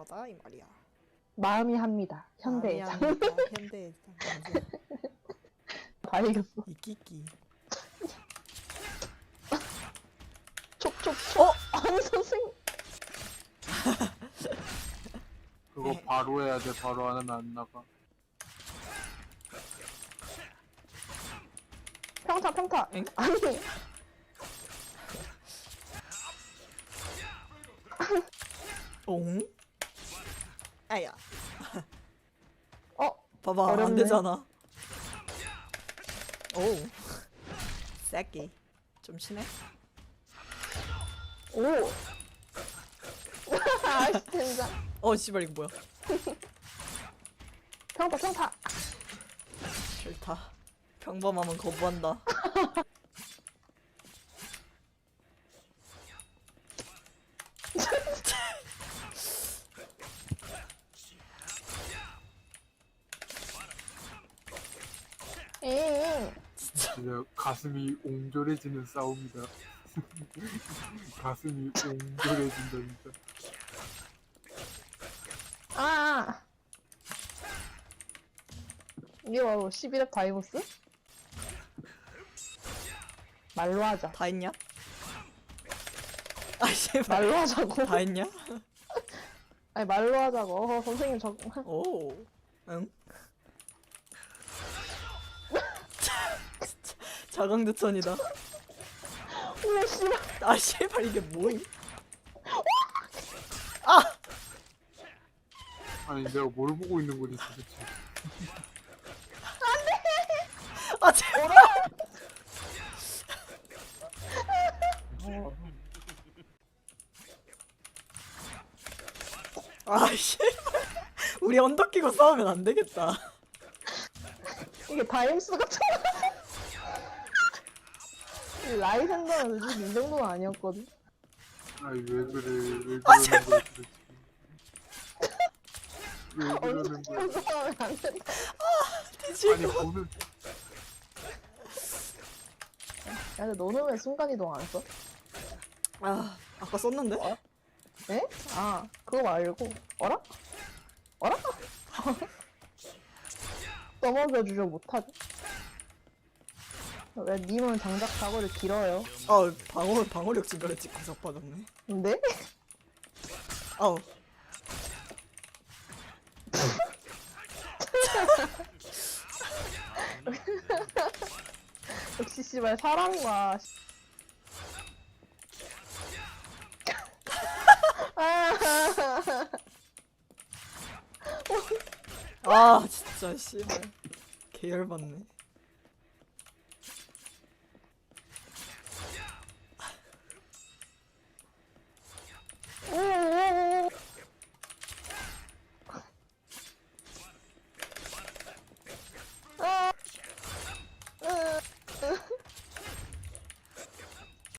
필요하다 이 말이야. 마음이 합니다. 현대의 아니야, 장. 아니다. 현대의 장. 맞아. 다 이겼어. 이 끼끼. 촉촉촉. 어? 아니 선생님. 그거 네. 바로 해야 돼. 바로 안 하면 안 나가. 평타 평타. 엥? 아니 옹? 아야. 어 봐봐 안 어렵네. 되잖아. 오. 새끼. 좀 치네. 오. 아이씨 진짜. 어 씨발 이거 뭐야? 평타 평타. 싫다. 평범함은 거부한다. 응. 진짜 가슴이 옹졸해지는 싸움이다. 가슴이 옹졸해진다 진짜. 아. 이게 바로 11렙 다이버스? 말로 하자. 다 했냐? 아 씨발. 말로 하자고. 다 했냐? 아니 말로 하자고. 어, 선생님 저 오. 응? 자강대천이다. 오 씨발. 아 씨발 이게 뭐임? 아! 아니 내가 뭘 보고 있는 거지 도대체. 아 제발! 아 씨발 우리 언덕 끼고 싸우면 안 되겠다. 이게 다임스 같잖아. 라이센더는 솔직히 이 정도는 아니었거든. 아니 왜 그래? 왜 아, 그러는 거야 도대체? 왜 그러는 거야? 언제 하면 안 된다. 아니 지금 보는 야, 근데 너는 왜 순간이동 안 써? 아 아까 썼는데? 에? 아, 그거 말고. 어라? 어라? 넘어져 주려 못하지? 왜 님은 장작 사거리 길어요? 아 방어 방어력 증가를 찍고 자빠졌네. 근데? 아우 역시 씨발 사람과 아, 아 진짜 씨발 계열받네.